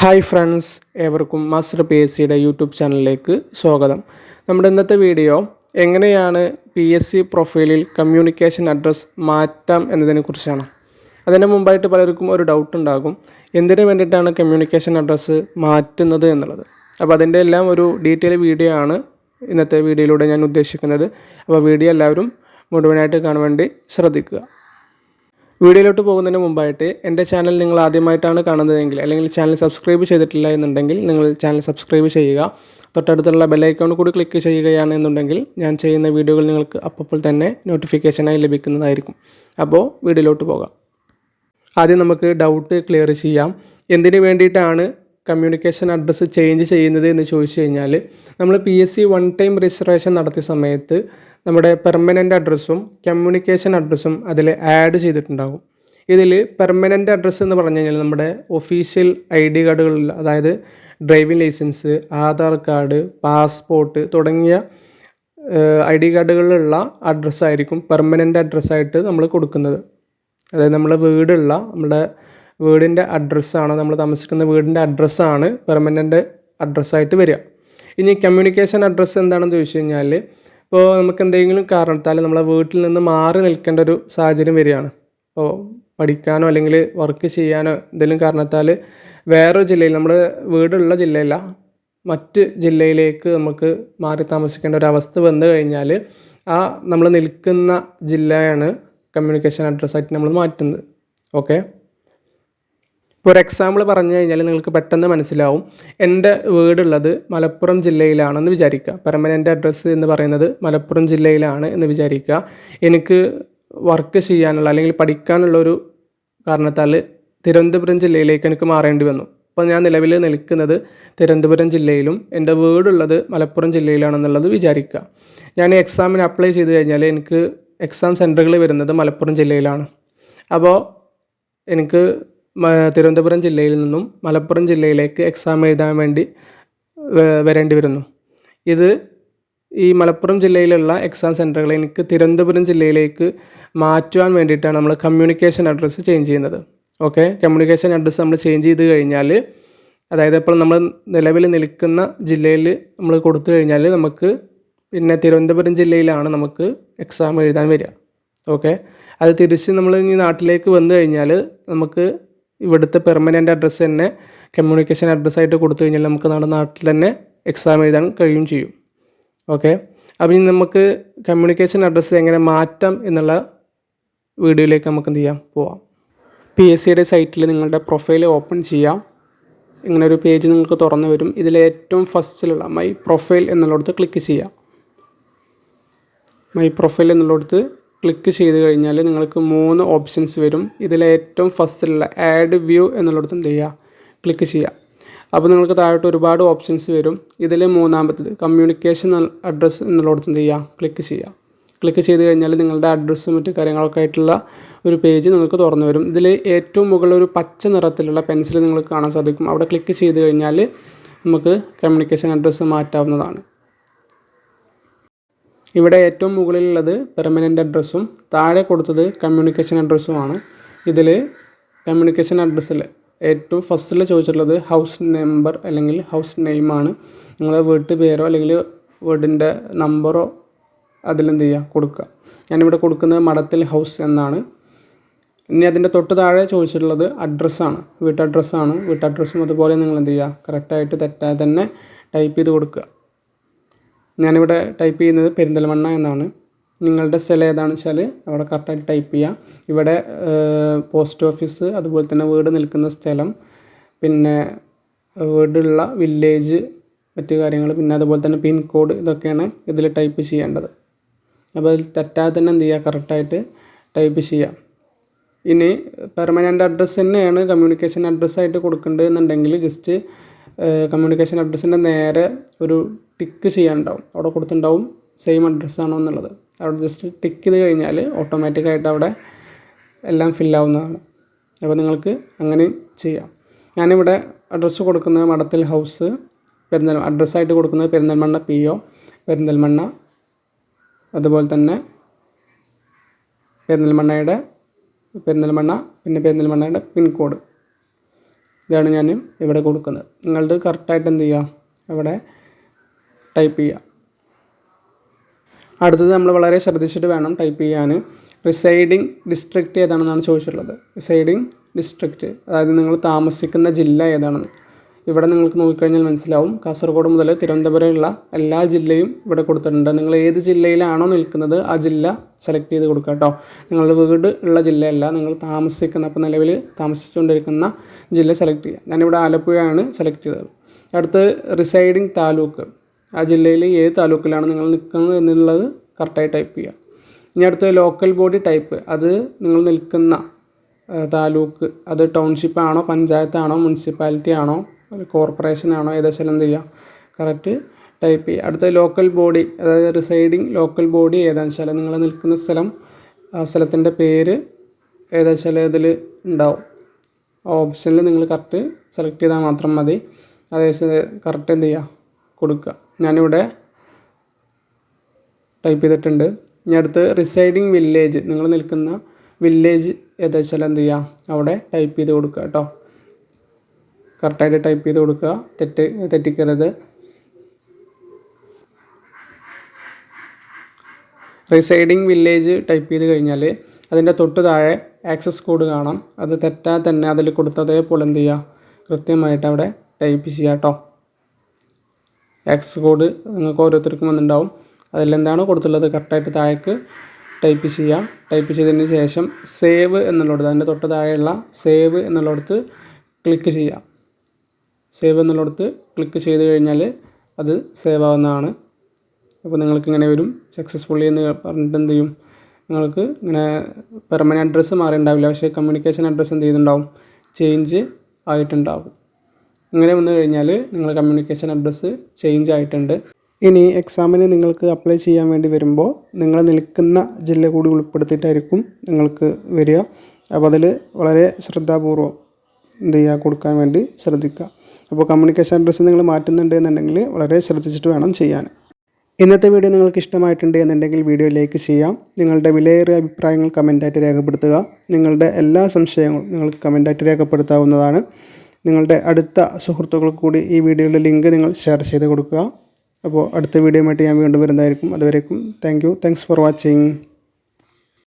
Hi friends ഏവർക്കും master P S സിയുടെ YouTube ചാനലിലേക്ക് സ്വാഗതം. നമ്മുടെ ഇന്നത്തെ വീഡിയോ എങ്ങനെയാണ് പി എസ് സി പ്രൊഫൈലിൽ കമ്മ്യൂണിക്കേഷൻ അഡ്രസ്സ് മാറ്റാം എന്നതിനെക്കുറിച്ചാണ് അതിന് മുമ്പായിട്ട് പലർക്കും ഒരു ഡൗട്ട് ഉണ്ടാകും. എന്തിനു വേണ്ടിയിട്ടാണ് കമ്മ്യൂണിക്കേഷൻ അഡ്രസ്സ് മാറ്റുന്നത് എന്നുള്ളത്. അപ്പോൾ അതിന്റെ എല്ലാം ഒരു ഡീറ്റെയിൽ വീഡിയോ ആണ് ഇന്നത്തെ വീഡിയോയിലൂടെ ഞാൻ ഉദ്ദേശിക്കുന്നത്. അപ്പോൾ വീഡിയോ എല്ലാവരും മുഴുവനായിട്ട് കാണാൻ വേണ്ടി ശ്രദ്ധിക്കുക. വീഡിയോയിലോട്ട് പോകുന്നതിന് മുമ്പായിട്ട് എന്റെ ചാനൽ നിങ്ങൾ ആദ്യമായിട്ടാണ് കാണുന്നതെങ്കിൽ അല്ലെങ്കിൽ ചാനൽ സബ്സ്ക്രൈബ് ചെയ്തിട്ടില്ല എന്നുണ്ടെങ്കിൽ നിങ്ങൾ ചാനൽ സബ്സ്ക്രൈബ് ചെയ്യുക. തൊട്ടടുത്തുള്ള ബെല്ലൈക്കോൺ കൂടി ക്ലിക്ക് ചെയ്യുകയാണ് എന്നുണ്ടെങ്കിൽ ഞാൻ ചെയ്യുന്ന വീഡിയോകൾ നിങ്ങൾക്ക് അപ്പോൾ തന്നെ നോട്ടിഫിക്കേഷനായി ലഭിക്കുന്നതായിരിക്കും. അപ്പോൾ വീഡിയോയിലോട്ട് പോകാം. ആദ്യം നമുക്ക് ഡൗട്ട് ക്ലിയർ ചെയ്യാം. എന്തിനു വേണ്ടിയിട്ടാണ് കമ്മ്യൂണിക്കേഷൻ അഡ്രസ്സ് ചേഞ്ച് ചെയ്യുന്നത് എന്ന് ചോദിച്ചു കഴിഞ്ഞാൽ നമ്മൾ P S C one time registration നടത്തിയ സമയത്ത് നമ്മുടെ പെർമനന്റ് അഡ്രസ്സും കമ്മ്യൂണിക്കേഷൻ അഡ്രസ്സും അതിൽ ആഡ് ചെയ്തിട്ടുണ്ടാകും ഇതിൽ പെർമനന്റ് അഡ്രസ്സ് എന്ന് പറഞ്ഞു കഴിഞ്ഞാൽ നമ്മുടെ ഒഫീഷ്യൽ ഐ ഡി കാർഡുകളിൽ അതായത് driving licence Aadhaar card passport തുടങ്ങിയ ഐ ഡി കാർഡുകളിലുള്ള അഡ്രസ്സായിരിക്കും പെർമനന്റ് അഡ്രസ്സായിട്ട് നമ്മൾ കൊടുക്കുന്നത്. അതായത് നമ്മുടെ വീടുള്ള നമ്മുടെ വീടിന്റെ അഡ്രസ്സാണ് നമ്മൾ താമസിക്കുന്ന വീടിന്റെ അഡ്രസ്സാണ് പെർമനന്റ് അഡ്രസ്സായിട്ട് വരിക. ഇനി കമ്മ്യൂണിക്കേഷൻ അഡ്രസ്സ് എന്താണെന്ന് ചോദിച്ചു കഴിഞ്ഞാൽ ഇപ്പോൾ നമുക്ക് എന്തെങ്കിലും കാരണത്താൽ നമ്മളെ വീട്ടിൽ നിന്ന് മാറി നിൽക്കേണ്ട ഒരു സാഹചര്യം വരികയാണ്. ഇപ്പോൾ പഠിക്കാനോ അല്ലെങ്കിൽ വർക്ക് ചെയ്യാനോ എന്തെങ്കിലും കാരണത്താൽ വേറൊരു ജില്ലയിൽ നമ്മൾ വീടുള്ള ജില്ലയില്ല മറ്റ് ജില്ലയിലേക്ക് നമുക്ക് മാറി താമസിക്കേണ്ട ഒരു അവസ്ഥ വന്നു കഴിഞ്ഞാൽ ആ നമ്മൾ നിൽക്കുന്ന ജില്ലയാണ് കമ്മ്യൂണിക്കേഷൻ അഡ്രസ്സായിട്ട് നമ്മൾ മാറ്റുന്നത്. ഓക്കെ ഇപ്പോൾ ഒരു എക്സാമ്പിൾ പറഞ്ഞു കഴിഞ്ഞാൽ നിങ്ങൾക്ക് പെട്ടെന്ന് മനസ്സിലാവും. എന്റെ വീടുള്ളത് മലപ്പുറം ജില്ലയിലാണെന്ന് വിചാരിക്കുക. പെർമനന്റ് അഡ്രസ്സ് എന്ന് പറയുന്നത് മലപ്പുറം ജില്ലയിലാണ് എന്ന് വിചാരിക്കുക. എനിക്ക് വർക്ക് ചെയ്യാനുള്ള അല്ലെങ്കിൽ പഠിക്കാനുള്ള ഒരു കാരണത്താൽ തിരുവനന്തപുരം ജില്ലയിലേക്ക് എനിക്ക് മാറേണ്ടി വന്നു. അപ്പോൾ ഞാൻ നിലവിൽ നിൽക്കുന്നത് തിരുവനന്തപുരം ജില്ലയിലും എന്റെ വീടുള്ളത് മലപ്പുറം ജില്ലയിലാണെന്നുള്ളത് വിചാരിക്കുക. ഞാൻ എക്സാമിന് അപ്ലൈ ചെയ്ത് കഴിഞ്ഞാൽ എനിക്ക് എക്സാം സെന്ററുകൾ വരുന്നത് മലപ്പുറം ജില്ലയിലാണ്. അപ്പോൾ എനിക്ക് തിരുവനന്തപുരം ജില്ലയിൽ നിന്നും മലപ്പുറം ജില്ലയിലേക്ക് എക്സാം എഴുതാൻ വേണ്ടി വരേണ്ടി വരുന്നു. ഇത് ഈ മലപ്പുറം ജില്ലയിലുള്ള എക്സാം സെന്ററുകൾ എനിക്ക് തിരുവനന്തപുരം ജില്ലയിലേക്ക് മാറ്റുവാൻ വേണ്ടിയിട്ടാണ് നമ്മൾ കമ്മ്യൂണിക്കേഷൻ അഡ്രസ്സ് ചേഞ്ച് ചെയ്യുന്നത്. ഓക്കെ കമ്മ്യൂണിക്കേഷൻ അഡ്രസ്സ് നമ്മൾ ചേഞ്ച് ചെയ്ത് കഴിഞ്ഞാൽ അതായത് ഇപ്പോൾ നമ്മൾ നിലവിൽ നിൽക്കുന്ന ജില്ലയിൽ നമ്മൾ കൊടുത്തു കഴിഞ്ഞാൽ നമുക്ക് പിന്നെ തിരുവനന്തപുരം ജില്ലയിലാണ് നമുക്ക് എക്സാം എഴുതാൻ വരിക. ഓക്കെ അത് തിരിച്ച് നമ്മൾ ഇനി നാട്ടിലേക്ക് വന്നു കഴിഞ്ഞാൽ നമുക്ക് ഇവിടുത്തെ പെർമനന്റ് അഡ്രസ്സ് തന്നെ കമ്മ്യൂണിക്കേഷൻ അഡ്രസ്സായിട്ട് കൊടുത്തു കഴിഞ്ഞാൽ നമുക്ക് നമ്മുടെ നാട്ടിൽ തന്നെ എക്സാം എഴുതാൻ കഴിയും ചെയ്യും. ഓക്കെ അപ്പോൾ ഇനി നമുക്ക് കമ്മ്യൂണിക്കേഷൻ അഡ്രസ്സ് എങ്ങനെ മാറ്റാം എന്നുള്ള വീഡിയോയിലേക്ക് നമുക്ക് എന്ത് ചെയ്യാം? പോവാം. പി എസ് സിയുടെ സൈറ്റിൽ നിങ്ങളുടെ പ്രൊഫൈൽ ഓപ്പൺ ചെയ്യാം. ഇങ്ങനെ ഒരു പേജ് നിങ്ങൾക്ക് തുറന്നു വരും. ഇതിൽ ഏറ്റവും ഫസ്റ്റിലുള്ള മൈ പ്രൊഫൈൽ എന്നുള്ളിടത്ത് ക്ലിക്ക് ചെയ്യാം. മൈ പ്രൊഫൈൽ എന്നുള്ളിടത്ത് ക്ലിക്ക് ചെയ്ത് കഴിഞ്ഞാൽ നിങ്ങൾക്ക് മൂന്ന് ഓപ്ഷൻസ് വരും. ഇതിലേറ്റവും ഫസ്റ്റിലുള്ള ആഡ് വ്യൂ എന്നുള്ളിടത്ത് എന്ത് ചെയ്യുക? ക്ലിക്ക് ചെയ്യുക. അപ്പോൾ നിങ്ങൾക്ക് താഴോട്ട് ഒരുപാട് ഓപ്ഷൻസ് വരും. ഇതിൽ മൂന്നാമത്തത് കമ്മ്യൂണിക്കേഷൻ അഡ്രസ്സ് എന്നുള്ളിടത്ത് എന്ത് ചെയ്യുക? ക്ലിക്ക് ചെയ്യുക. ക്ലിക്ക് ചെയ്ത് കഴിഞ്ഞാൽ നിങ്ങളുടെ അഡ്രസ്സും മറ്റു കാര്യങ്ങളൊക്കെ ആയിട്ടുള്ള ഒരു പേജ് നിങ്ങൾക്ക് തുറന്നു വരും. ഇതിൽ ഏറ്റവും മുകളിൽ ഒരു പച്ച നിറത്തിലുള്ള പെൻസിൽ നിങ്ങൾക്ക് കാണാൻ സാധിക്കും. അവിടെ ക്ലിക്ക് ചെയ്ത് കഴിഞ്ഞാൽ നമുക്ക് കമ്മ്യൂണിക്കേഷൻ അഡ്രസ്സ് മാറ്റാവുന്നതാണ്. ഇവിടെ ഏറ്റവും മുകളിലുള്ളത് പെർമനന്റ് അഡ്രസ്സും താഴെ കൊടുത്തത് കമ്മ്യൂണിക്കേഷൻ അഡ്രസ്സുമാണ് ഇതിൽ കമ്മ്യൂണിക്കേഷൻ അഡ്രസ്സിൽ ഏറ്റവും ഫസ്റ്റിൽ ചോദിച്ചിട്ടുള്ളത് ഹൗസ് നമ്പർ അല്ലെങ്കിൽ ഹൗസ് നെയിമാണ് നിങ്ങളുടെ വീട്ടു പേരോ അല്ലെങ്കിൽ വീടിന്റെ നമ്പറോ അതിലെന്ത് ചെയ്യുക കൊടുക്കുക. ഞാനിവിടെ കൊടുക്കുന്നത് മഠത്തിൽ ഹൗസ് എന്നാണ്. ഇനി അതിന്റെ തൊട്ട് താഴെ ചോദിച്ചിട്ടുള്ളത് അഡ്രസ്സാണ് വീട്ടഡ്രസ്സാണ് വീട്ടഡ്രസ്സും അതുപോലെ നിങ്ങൾ എന്ത് ചെയ്യുക കറക്റ്റായിട്ട് തെറ്റാതെ തന്നെ ടൈപ്പ് ചെയ്ത് കൊടുക്കുക. ഞാനിവിടെ ടൈപ്പ് ചെയ്യുന്നത് പെരിന്തൽമണ്ണ എന്നാണ്. നിങ്ങളുടെ സ്ഥലം ഏതാണെന്ന് വെച്ചാൽ അവിടെ കറക്റ്റായിട്ട് ടൈപ്പ് ചെയ്യുക ഇവിടെ പോസ്റ്റ് ഓഫീസ് അതുപോലെ തന്നെ വീട് നിൽക്കുന്ന സ്ഥലം പിന്നെ വീടുള്ള വില്ലേജ് മറ്റു കാര്യങ്ങൾ പിന്നെ അതുപോലെ തന്നെ പിൻകോഡ് ഇതൊക്കെയാണ് ഇതിൽ ടൈപ്പ് ചെയ്യേണ്ടത്. അപ്പോൾ അതിൽ തെറ്റാതെ തന്നെ എന്ത് ചെയ്യുക കറക്റ്റായിട്ട് ടൈപ്പ് ചെയ്യുക ഇനി പെർമനന്റ് അഡ്രസ്സ് തന്നെയാണ് കമ്മ്യൂണിക്കേഷൻ അഡ്രസ്സായിട്ട് കൊടുക്കേണ്ടത് എന്നുണ്ടെങ്കിൽ ജസ്റ്റ് കമ്മ്യൂണിക്കേഷൻ അഡ്രസ്സിന്റെ നേരെ ഒരു ടിക്ക് ചെയ്യാനുണ്ടാവും. അവിടെ കൊടുത്തിട്ടുണ്ടാവും സെയിം അഡ്രസ്സാണോ എന്നുള്ളത്. അവിടെ ജസ്റ്റ് ടിക്ക് ചെയ്ത് കഴിഞ്ഞാൽ ഓട്ടോമാറ്റിക്കായിട്ട് അവിടെ എല്ലാം ഫില്ലാവുന്നതാണ് അപ്പോൾ നിങ്ങൾക്ക് അങ്ങനെ ചെയ്യാം. ഞാനിവിടെ അഡ്രസ്സ് കൊടുക്കുന്നത് മടത്തിൽ ഹൗസ് പെരിന്തൽ അഡ്രസ്സായിട്ട് കൊടുക്കുന്നത് പെരിന്തൽമണ്ണ പി ഒ പെരിന്തൽമണ്ണ അതുപോലെ തന്നെ പെരിന്തൽമണ്ണയുടെ പെരിന്തൽമണ്ണ പിന്നെ പെരിന്തൽമണ്ണയുടെ പിൻകോഡ്. ഇതാണ് ഞാൻ ഇവിടെ കൊടുക്കുന്നത്. നിങ്ങളത് കറക്റ്റായിട്ട് എന്ത് ചെയ്യുക? ഇവിടെ ടൈപ്പ് ചെയ്യുക. അടുത്തത് നമ്മൾ വളരെ ശ്രദ്ധിച്ചിട്ട് വേണം ടൈപ്പ് ചെയ്യാൻ. റിസൈഡിങ് ഡിസ്ട്രിക്റ്റ് ഏതാണെന്നാണ് ചോദിച്ചിട്ടുള്ളത്. റിസൈഡിങ് ഡിസ്ട്രിക്റ്റ് അതായത് നിങ്ങൾ താമസിക്കുന്ന ജില്ല ഏതാണെന്ന്. ഇവിടെ നിങ്ങൾക്ക് നോക്കിക്കഴിഞ്ഞാൽ മനസ്സിലാവും. കാസർഗോഡ് മുതൽ തിരുവനന്തപുരമുള്ള എല്ലാ ജില്ലയും ഇവിടെ കൊടുത്തിട്ടുണ്ട്. നിങ്ങൾ ഏത് ജില്ലയിലാണോ നിൽക്കുന്നത് ആ ജില്ല സെലക്ട് ചെയ്ത് കൊടുക്കുക കേട്ടോ നിങ്ങളുടെ വീട് ഉള്ള ജില്ലയല്ല നിങ്ങൾ താമസിക്കുന്ന അപ്പോൾ നിലവിൽ താമസിച്ചുകൊണ്ടിരിക്കുന്ന ജില്ല സെലക്ട് ചെയ്യുക. ഞാനിവിടെ ആലപ്പുഴയാണ് സെലക്ട് ചെയ്തത്. അടുത്ത് റിസൈഡിങ് താലൂക്ക്. ആ ജില്ലയിൽ ഏത് താലൂക്കിലാണ് നിങ്ങൾ നിൽക്കുന്നത് എന്നുള്ളത് കറക്റ്റായി ടൈപ്പ് ചെയ്യുക. ഇനി അടുത്ത ലോക്കൽ ബോഡി ടൈപ്പ് അത് നിങ്ങൾ നിൽക്കുന്ന താലൂക്ക്. അത് ടൗൺഷിപ്പാണോ പഞ്ചായത്താണോ മുനിസിപ്പാലിറ്റി ആണോ കോർപ്പറേഷൻ ആണോ ഏകദേശം എന്ത് ചെയ്യുക കറക്റ്റ് ടൈപ്പ് ചെയ്യുക അടുത്ത ലോക്കൽ ബോഡി അതായത് റിസൈഡിങ് ലോക്കൽ ബോഡി ഏതാണെന്ന് വെച്ചാൽ നിങ്ങൾ നിൽക്കുന്ന സ്ഥലം ആ സ്ഥലത്തിന്റെ പേര് ഏകദേശം ഇതിൽ ഉണ്ടാവും. ഓപ്ഷനിൽ നിങ്ങൾ കറക്റ്റ് സെലക്ട് ചെയ്താൽ മാത്രം മതി. അതേസരം കറക്റ്റ് എന്ത് ചെയ്യുക കൊടുക്കുക. ഞാനിവിടെ ടൈപ്പ് ചെയ്തിട്ടുണ്ട്. ഇനി അടുത്ത് റിസൈഡിങ് വില്ലേജ് നിങ്ങൾ നിൽക്കുന്ന വില്ലേജ് ഏകദേശം എന്ത് ചെയ്യുക അവിടെ ടൈപ്പ് ചെയ്ത് കൊടുക്കുക കേട്ടോ. കറക്റ്റായിട്ട് ടൈപ്പ് ചെയ്ത് കൊടുക്കുക. തെറ്റ് തെറ്റിക്കരുത്. റിസൈഡിങ് വില്ലേജ് ടൈപ്പ് ചെയ്ത് കഴിഞ്ഞാൽ അതിന്റെ തൊട്ട് താഴെ ആക്സസ് കോഡ് കാണാം. അത് തെറ്റാൽ തന്നെ അതിൽ കൊടുത്തതേപോലെ എന്ത് ചെയ്യുക? കൃത്യമായിട്ട് അവിടെ ടൈപ്പ് ചെയ്യുക കേട്ടോ. ആക്സസ് കോഡ് നിങ്ങൾക്ക് ഓരോരുത്തർക്കും വന്നിട്ടുണ്ടാവും. അതിലെന്താണോ കൊടുത്തുള്ളത് കറക്റ്റായിട്ട് താഴേക്ക് ടൈപ്പ് ചെയ്യാം ടൈപ്പ് ചെയ്തതിന് ശേഷം സേവ് എന്നുള്ളത് അതിന്റെ തൊട്ട് താഴെയുള്ള സേവ് എന്നുള്ളിടത്ത് ക്ലിക്ക് ചെയ്യാം സേവ് എന്നുള്ളിടത്ത് ക്ലിക്ക് ചെയ്ത് കഴിഞ്ഞാൽ അത് സേവ് ആവുന്നതാണ്. അപ്പോൾ നിങ്ങൾക്ക് ഇങ്ങനെ വരും. സക്സസ്ഫുള്ളി എന്ന് പറഞ്ഞിട്ട് എന്ത് ചെയ്യും? നിങ്ങൾക്ക് ഇങ്ങനെ പെർമനന്റ് അഡ്രസ്സ് മാറിയിട്ടുണ്ടാവില്ല പക്ഷേ കമ്മ്യൂണിക്കേഷൻ അഡ്രസ്സ് എന്ത് ചെയ്യുന്നുണ്ടാവും? ചേഞ്ച് ആയിട്ടുണ്ടാവും. ഇങ്ങനെ വന്നു കഴിഞ്ഞാൽ നിങ്ങളുടെ കമ്മ്യൂണിക്കേഷൻ അഡ്രസ്സ് ചേഞ്ച് ആയിട്ടുണ്ട്. ഇനി എക്സാമിന് നിങ്ങൾക്ക് അപ്ലൈ ചെയ്യാൻ വേണ്ടി വരുമ്പോൾ നിങ്ങൾ നിൽക്കുന്ന ജില്ല കൂടി ഉൾപ്പെടുത്തിയിട്ടായിരിക്കും നിങ്ങൾക്ക് വരിക. അപ്പോൾ അതിൽ വളരെ ശ്രദ്ധാപൂർവം എന്ത് ചെയ്യുക? കൊടുക്കാൻ വേണ്ടി ശ്രദ്ധിക്കുക. അപ്പോൾ കമ്മ്യൂണിക്കേഷൻ അഡ്രസ്സ് നിങ്ങൾ മാറ്റുന്നുണ്ട് എന്നുണ്ടെങ്കിൽ വളരെ ശ്രദ്ധിച്ചിട്ട് വേണം ചെയ്യാൻ. ഇന്നത്തെ വീഡിയോ നിങ്ങൾക്ക് ഇഷ്ടമായിട്ടുണ്ട് എന്നുണ്ടെങ്കിൽ വീഡിയോ ലൈക്ക് ചെയ്യാം. നിങ്ങളുടെ വിലയേറിയ അഭിപ്രായങ്ങൾ കമന്റായിട്ട് രേഖപ്പെടുത്തുക. നിങ്ങളുടെ എല്ലാ സംശയങ്ങളും നിങ്ങൾക്ക് കമന്റായിട്ട് രേഖപ്പെടുത്താവുന്നതാണ്. നിങ്ങളുടെ അടുത്ത സുഹൃത്തുക്കൾക്ക് കൂടി ഈ വീഡിയോയുടെ ലിങ്ക് നിങ്ങൾ ഷെയർ ചെയ്ത് കൊടുക്കുക. അപ്പോൾ അടുത്ത വീഡിയോ ആയിട്ട് ഞാൻ വീണ്ടും വരുന്നതായിരിക്കും. അതുവരേക്കും thank you thanks for watching